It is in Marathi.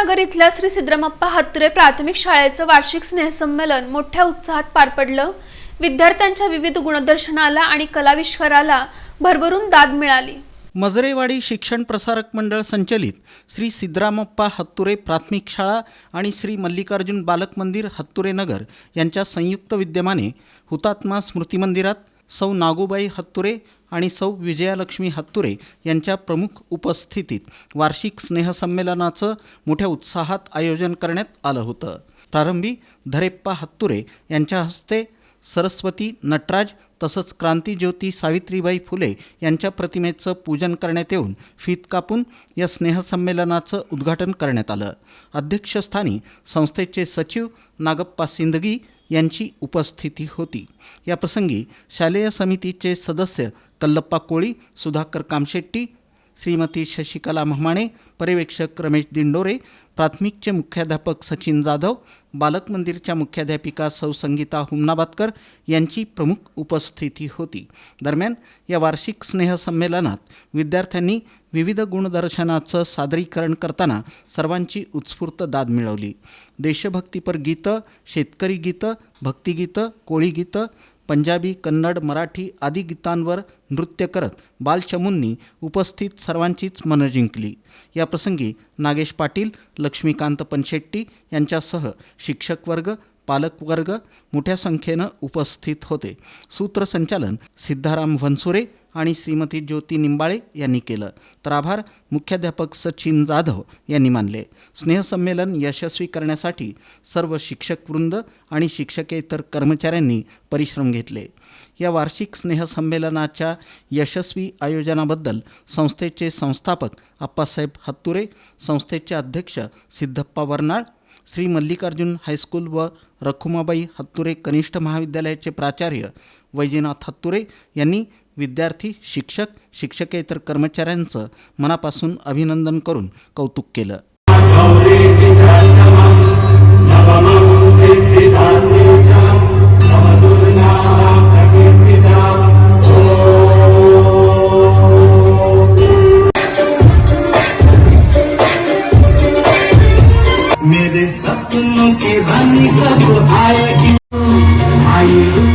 नगर इथल्या श्री सिद्धरामप्पा हत्रे प्राथमिक शाळेचं वार्षिक स्नेहसंमेलन मोठ्या उत्साहात पार पडलं. विद्यार्थ्यांच्या विविध गुणदर्शनाला आणि कलाविष्काराला भरभरून दाद मिळाली. मजरेवाडी शिक्षण प्रसारक मंडळ संचलित श्री सिद्धरामप्पा हत्तुरे प्राथमिक शाळा आणि श्री मल्लिकार्जुन बालक मंदिर हत्तुरे नगर यांच्या संयुक्त विद्यमाने हुतात्मा स्मृती मंदिरात सौ नागूबाई हत्तुरे आणि सौ विजयालक्ष्मी हत्तुरे यांच्या प्रमुख उपस्थितीत वार्षिक स्नेहसंमेलनाचं मोठ्या उत्साहात आयोजन करण्यात आलं होतं. प्रारंभी धरेप्पा हत्तुरे यांच्या हस्ते सरस्वती नटराज तसंच क्रांतीज्योती सावित्रीबाई फुले यांच्या प्रतिमेचं पूजन करण्यात येऊन फीत कापून या स्नेहसंमेलनाचं उद्घाटन करण्यात आलं. अध्यक्षस्थानी संस्थेचे सचिव नागप्पा सिंदगी यांची उपस्थिती होती. याप्रसंगी शालेय समितीचे सदस्य कल्लप्पा कोळी सुधाकर कामशेट्टी श्रीमती शशिकला महमाणे पर्यवेक्षक रमेश दिंडोरे प्राथमिकचे मुख्याध्यापक सचिन जाधव बालक मंदिरच्या मुख्याध्यापिका सौ संगीता हुमनाबादकर यांची प्रमुख उपस्थिती होती. दरम्यान या वार्षिक स्नेहसंमेलनात विद्यार्थ्यांनी विविध गुणदर्शनाचं सादरीकरण करताना सर्वांची उत्स्फूर्त दाद मिळवली. देशभक्तीपर गीतं शेतकरी गीतं भक्तिगीतं कोळी गीतं पंजाबी कन्नड मराठी आदी गीतांवर नृत्य करत बालचमूंनी उपस्थित सर्वांचीच मनं जिंकली. याप्रसंगी नागेश पाटील लक्ष्मीकांत पनशेट्टी यांच्यासह शिक्षक वर्ग पालकवर्ग मोठ्या संख्येनं उपस्थित होते. सूत्रसंचालन सिद्धाराम वनसुरे आणि श्रीमती ज्योती निंबाळे यांनी केलं. तर आभार. मुख्याध्यापक सचिन जाधव यांनी मानले. स्नेहसंमेलन यशस्वी करण्यासाठी सर्व शिक्षकवृंद आणि शिक्षकेतर कर्मचाऱ्यांनी परिश्रम घेतले. या वार्षिक स्नेहसंमेलनाच्या यशस्वी आयोजनाबद्दल संस्थेचे संस्थापक आप्पासाहेब हत्तुरे संस्थेचे अध्यक्ष सिद्धप्पा वर्नाळ श्री मल्लिकार्जुन हायस्कूल व रखुमाबाई हत्तुरे कनिष्ठ महाविद्यालयाचे प्राचार्य वैजनाथ हत्तुरे यांनी विद्यार्थी शिक्षक शिक्षकेतर कर्मचाऱ्यांचं मनापासून अभिनंदन करून कौतुक केलं. मेरे सपनों की रानी कब आएगी आई